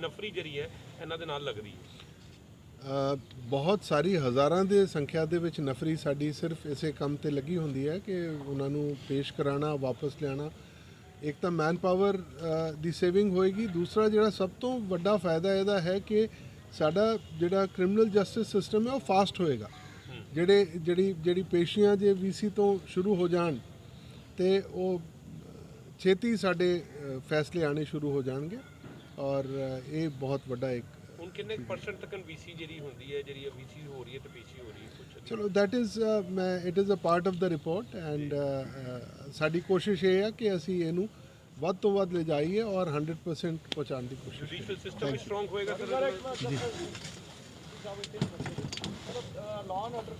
ਨਫਰੀ ਜਿਹੜੀ ਹੈ, ਇਹਨਾਂ ਦੇ ਨਾਲ ਲੱਗਦੀ ਹੈ। ਬਹੁਤ ਸਾਰੀ ਹਜ਼ਾਰਾਂ ਦੇ ਸੰਖਿਆ ਦੇ ਵਿੱਚ ਨਫਰੀ ਸਾਡੀ ਸਿਰਫ ਇਸੇ ਕੰਮ ਤੇ ਲੱਗੀ ਹੁੰਦੀ ਹੈ ਕਿ ਉਹਨਾਂ ਨੂੰ ਪੇਸ਼ ਕਰਾਉਣਾ ਵਾਪਸ ਲਿਆਉਣਾ। ਇੱਕ ਤਾਂ ਮੈਨ ਪਾਵਰ ਦੀ ਸੇਵਿੰਗ ਹੋਏਗੀ। ਦੂਸਰਾ ਜਿਹੜਾ ਸਭ ਤੋਂ ਵੱਡਾ ਫਾਇਦਾ ਇਹਦਾ ਹੈ ਕਿ ਸਾਡਾ ਜਿਹੜਾ ਕ੍ਰਿਮੀਨਲ ਜਸਟਿਸ ਸਿਸਟਮ ਹੈ, ਉਹ ਫਾਸਟ ਹੋਏਗਾ। ਜਿਹੜੇ, ਜਿਹੜੀ ਜਿਹੜੀ ਪੇਸ਼ੀਆਂ ਜੇ ਵੀਸੀ ਤੋਂ ਸ਼ੁਰੂ ਹੋ ਜਾਣ ਤੇ ਉਹ ਛੇਤੀ ਸਾਡੇ ਫੈਸਲੇ ਆਣੇ ਸ਼ੁਰੂ ਹੋ ਜਾਣਗੇ। ਔਰ ਇਹ ਬਹੁਤ ਵੱਡਾ ਇੱਕ ਹੁਣ ਕਿੰਨੇ ਪਰਸੈਂਟ ਤੱਕ ਵੀਸੀ ਜਿਹੜੀ ਹੁੰਦੀ ਹੈ ਜਿਹੜੀ ਵੀਸੀ ਹੋ ਰਹੀ ਹੈ ਤੇ ਪੇਸ਼ੀ ਹੋ ਰਹੀ ਹੈ ਕੁਛ ਚਲੋ ਦੈਟ ਇਜ਼ ਮੈਂ it is a part of the report and ਸਾਡੀ ਕੋਸ਼ਿਸ਼ ਇਹ ਹੈ ਕਿ ਅਸੀਂ ਇਹਨੂੰ ਵੱਧ ਤੋਂ ਵੱਧ ਲੈ ਜਾਈਏ ਔਰ 100% ਪਹੁੰਚਾਉਣ ਦੀ ਕੋਸ਼ਿਸ਼ ਕਰੀਏ ਜੁਡੀਸ਼ੀਅਲ ਸਿਸਟਮ ਵੀ ਸਟਰੋਂਗ ਹੋਏਗਾ ਸਰ ਮਤਲਬ law and order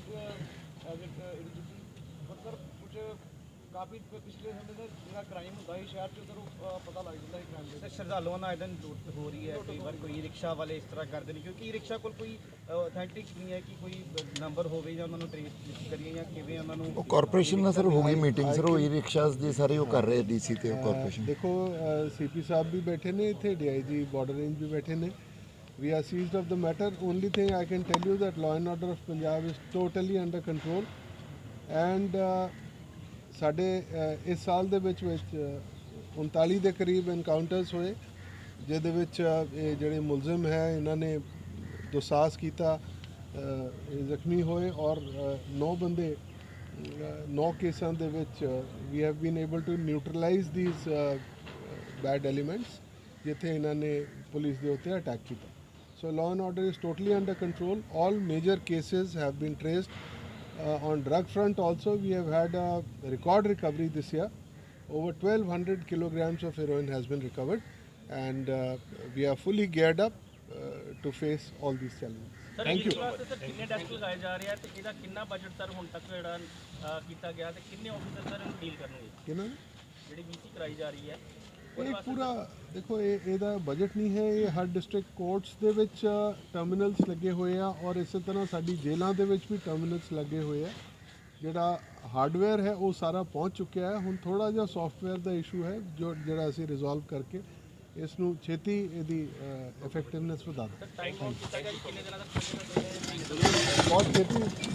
as it eligible ਪਰ ਸਰ ਕੁਝ ਕਾਫੀ ਪਿਛਲੇ ਸਮੇਂ ਦਾ ਜਿਹੜਾ ਕ੍ਰਾਈਮ ਹੁੰਦਾ ਹੈ ਸ਼ਹਿਰ ਚ ਅ, ਪਤਾ ਲੱਗ ਜਾਂਦਾ ਹੈ ਕ੍ਰਾਈਮ ਦੇ ਤੇ ਸ਼ਰਧਾਲੂਆਂ ਨਾਲ ਇਦਾਂ ਲੁੱਟ ਹੋ ਰਹੀ ਹੈ ਕਈ ਵਾਰ ਕੋਈ ਰਿਕਸ਼ਾ ਵਾਲੇ ਇਸ ਤਰ੍ਹਾਂ ਕਰਦੇ ਨੇ ਕਿਉਂਕਿ ਰਿਕਸ਼ਾ ਕੋਲ ਕੋਈ ਅਥੈਂਟਿਕ ਨਹੀਂ ਹੈ ਕਿ ਕੋਈ ਨੰਬਰ ਹੋਵੇ ਜਾਂ ਉਹਨਾਂ ਨੂੰ ਟ੍ਰੇਸ ਕਰੀਏ ਜਾਂ ਕਿਵੇਂ ਉਹਨਾਂ ਨੂੰ ਉਹ ਕਾਰਪੋਰੇਸ਼ਨ ਨਾਲ ਸਰ ਹੋ ਗਈ ਮੀਟਿੰਗ ਸਰ ਉਹ ਈ ਰਿਕਸ਼ਾਸ ਦੀ ਸਾਰੇ ਉਹ ਕਰ ਰਹੇ ਡੀਸੀ ਤੇ ਉਹ ਕਾਰਪੋਰੇਸ਼ਨ ਦੇਖੋ ਸੀਪੀ ਸਾਹਿਬ ਵੀ ਬੈਠੇ ਨੇ ਇੱਥੇ ਡੀਆਈਜੀ ਬਾਰਡਰ ਰੇਂਜ ਵੀ ਬੈਠੇ ਨੇ। We are seized of the matter. Only thing i can tell you that law and order of punjab is totally under control. And uh, ਸਾਡੇ ਇਸ ਸਾਲ ਦੇ ਵਿੱਚ ਵਿੱਚ uh, 39 ਦੇ ਕਰੀਬ ਐਨਕਾਊਂਟਰਸ ਹੋਏ ਜਿਹਦੇ ਵਿੱਚ ਇਹ ਜਿਹੜੇ ਮੁਲਜ਼ਮ ਹੈ ਇਹਨਾਂ ਨੇ ਦੁਸਾਸ ਕੀਤਾ ਜ਼ਖਮੀ ਹੋਏ ਔਰ 9 ਬੰਦੇ ਨੌ ਕੇਸਾਂ ਦੇ ਵਿੱਚ we have been able to neutralise these bad elements ਜਿੱਥੇ ਇਹਨਾਂ ਨੇ ਪੁਲਿਸ ਦੇ ਉੱਤੇ ਅਟੈਕ ਕੀਤਾ। So law and order is totally under control all major cases have been traced on drug front also we have had a record recovery this year over 1200 kilograms of heroin has been recovered and uh, we are fully geared up uh, to face all these challenges thank you ਵਾਸਤੇ sir ਕਿੰਨੇ desk ਲਗਾਏ ਜਾ ਰਹੇ ਆ ਤੇ ਇਹਦਾ ਕਿੰਨਾ budget sir ਹੁਣ ਤੱਕ ਜਿਹੜਾ ਅ, ਕੀਤਾ ਗਿਆ ਤੇ ਕਿੰਨੇ ਆਫੀਸਰ ਸਰ ਇਹਨੂੰ ਡੀਲ ਕਰਨਗੇ ਕਿਹਨਾਂ ਜਿਹੜੀ ਵੀਸੀ ਕਰਾਈ ਜਾ ਰਹੀ ਹੈ ਇਹ ਪੂਰਾ ਦੇਖੋ ਇਹ ਇਹਦਾ ਬਜਟ ਨਹੀਂ ਹੈ ਇਹ ਹਰ ਡਿਸਟ੍ਰਿਕਟ ਕੋਰਟਸ ਦੇ ਵਿੱਚ ਟਰਮੀਨਲਸ ਲੱਗੇ ਹੋਏ ਆ ਔਰ ਇਸੇ ਤਰ੍ਹਾਂ ਸਾਡੀ ਜੇਲ੍ਹਾਂ ਦੇ ਵਿੱਚ ਵੀ ਟਰਮੀਨਲਸ ਲੱਗੇ ਹੋਏ ਆ। ਜਿਹੜਾ ਹਾਰਡਵੇਅਰ ਹੈ ਉਹ ਸਾਰਾ ਪਹੁੰਚ ਚੁੱਕਿਆ ਹੈ। ਹੁਣ ਥੋੜਾ ਜਿਹਾ ਸੌਫਟਵੇਅਰ ਦਾ ਇਸ਼ੂ ਹੈ ਜੋ ਜਿਹੜਾ ਅਸੀਂ ਰਿਜ਼ੋਲਵ ਕਰਕੇ ਇਸ ਨੂੰ ਛੇਤੀ ਇਹਦੀ ਇਫੈਕਟਿਵਨੈਸ ਵਧਾ ਦਾਂਗੇ। ਬਹੁਤ ਛੇਤੀ।